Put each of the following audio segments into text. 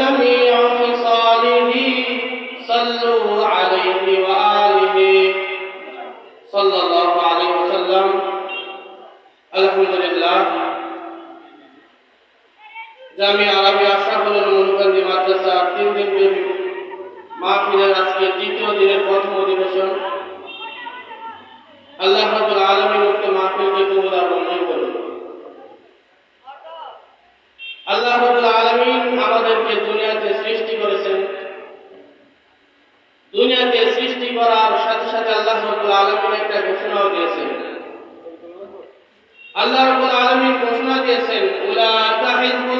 جميع خصاله صلوا عليه وعلى আল্লাহ রাব্বুল আলামিন ঘোষণা দিয়েছেন উলা তাহিজবুল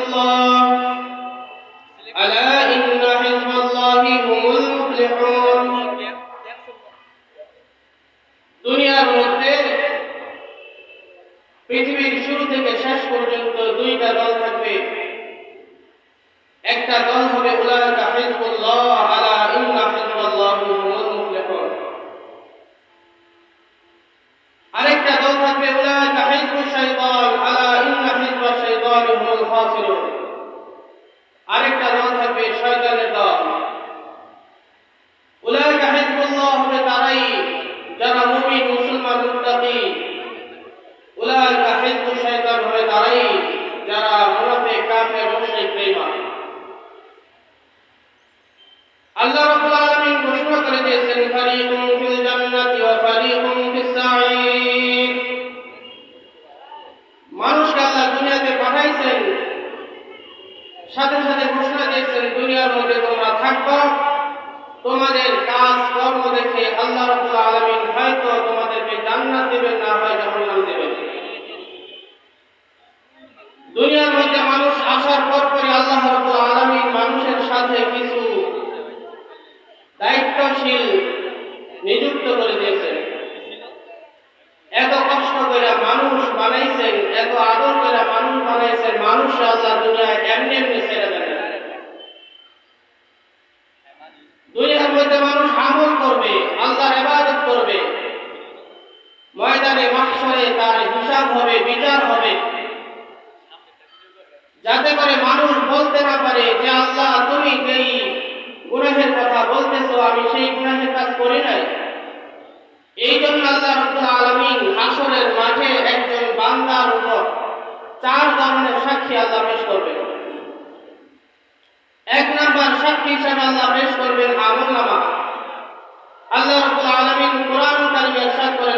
দুনিয়ার মধ্যে মানুষ আসার পর পরই আল্লাহ রাব্বুল আলামিন মানুষের সাথে কিছু দায়িত্বশীল নিযুক্ত করে দিয়েছেন। এত কষ্ট করে মানুষ বানাইছেন, এত আদর করে মানুষ বানাইছেন, মানুষ আল্লাহ দুনিয়ায় এমনি এই জন্য আল্লাহ রব্বুল আলামিন হাসরের মাঠে একজন বান্দার উপর চার ধরনের সাক্ষী আল্লাহ পেশ করবেন। এক নাম্বার সাক্ষী হিসাবে আল্লাহ পেশ করবেন আমল নামা আল্লাহ রব্বুল আলামিন কোরআন কারিমে সাক্ষী করেন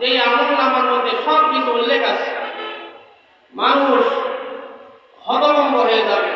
যে আমল নামার মধ্যে সব কিছু উল্লেখ আছে মানুষ হতভম্ব হয়ে যাবে।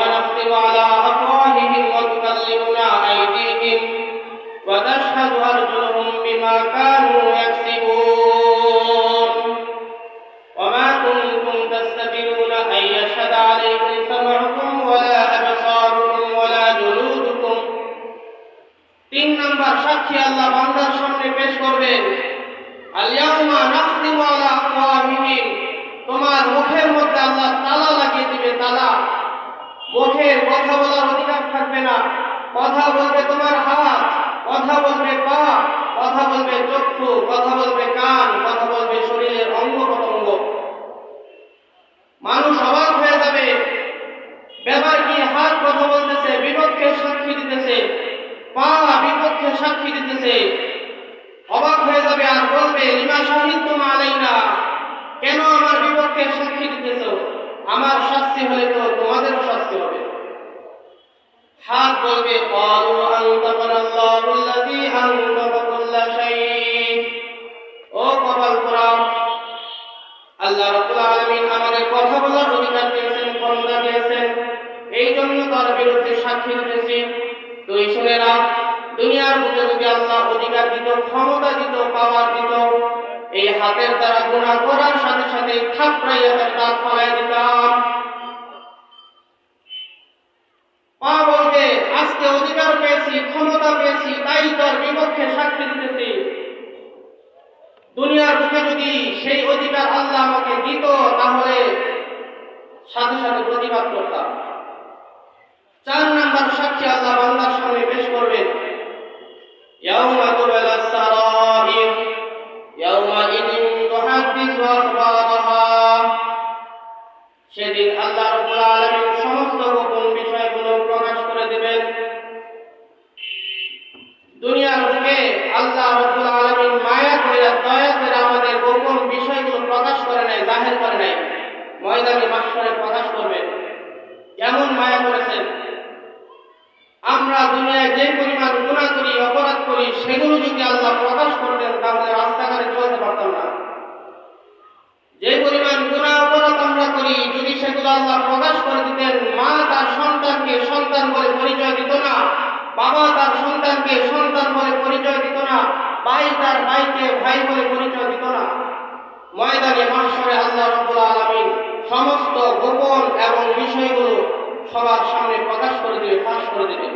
سمعكم ولا أبصاركم ولا جلودكم তিন নম্বর সাক্ষী আল্লাহ বান্দার সামনে পেশ করবেন আলিয়াউমা নাখতিমু আলা আফওয়াহিহিম তোমার মুখের মধ্যে আল্লাহ তালা লাগিয়ে দিবে তালা মুখের কথা বলার অধিকার থাকবে না কথা বলবে তোমার হাত কথা বলবে পা কথা বলবে চক্ষু কথা বলবে কান কথা বলবে শরীরের অঙ্গ প্রত্যঙ্গ মানুষ সাক্ষী দিতেছে অবাক হয়ে যাবে আর বলবে, লিমা সাহিত্য মা আলাইনা, কেন আমার বিপক্ষে সাক্ষী দিতেছ? আমার শাস্তি হলে তো তোমাদের শাস্তি হবে। হাত বলবে, ক্বালু আনতাকাল্লাহু আল্লাযী আনতাকা কুল্লা শাইই ও কপাল কোরআন আল্লাহ রাব্বুল আলামিন আমাদের কথা বলার অধিকার দিয়েছেন, ক্ষমতা দিয়েছেন। এই জন্য তার বিরুদ্ধে সাক্ষী দিতেছি। দিত, ক্ষমতা দিত পাওয়ার দিত, এই হাতের দ্বারা গুণা করার সাথে সাথে থাপড়াইয়া তার দাঁত ফলাই দিতাম। পা বলবে আজকে অধিকার পেয়েছি, ক্ষমতা পেয়েছি, তাই তার বিপক্ষে সাক্ষী দিতেছি। দুনিয়ার বুকে যদি সেই অধিকার আল্লাহ আমাকে দিত, তাহলে সাথে সাথে প্রতিবাদ করতাম। চার নাম্বার সাক্ষী আল্লাহ বান্দার সামনে দয়া আমাদের গোপন বিষয়গুলো প্রকাশ করে নাই, জাহের করে নাই। ময়দানে মাসরে প্রকাশ করবেন কেমন মায়া করেছেন? আমরা দুনিয়ায় যে পরিমাণ গুণা করি, অপরাধ করি, সেগুলো যদি আল্লাহ প্রকাশ করতেন তাহলে রাস্তাঘাটে চলতে পারতাম না। যে পরিমাণ গুণা অপরাধ আমরা করি, যদি সেগুলো আল্লাহ প্রকাশ করে দিতেন, মা তার সন্তানকে সন্তান বলে পরিচয় দিত না, বাবা তার সন্তানকে সন্তান বলে পরিচয় দিত না ভাই তার ভাইকে ভাই বলে পরিচয় দিত না। ময়দানে মাসরে আল্লাহ রব্বুল আলামিন সমস্ত গোপন এবং বিষয়গুলো সবার সামনে প্রকাশ করে দেবে ফাঁস করে দেবে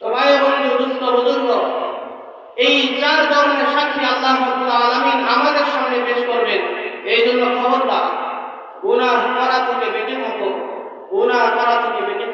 তো ভাই বন্ধু দুস্থ বুজুর্গ, এই চার ধরনের সাক্ষী আল্লাহ রব্বুল আলামিন আমাদের সামনে পেশ করবেন। এই জন্য খবরদার গুনাহ করা থেকে বেঁচে থাকো গুনাহ করা থেকে বেঁচে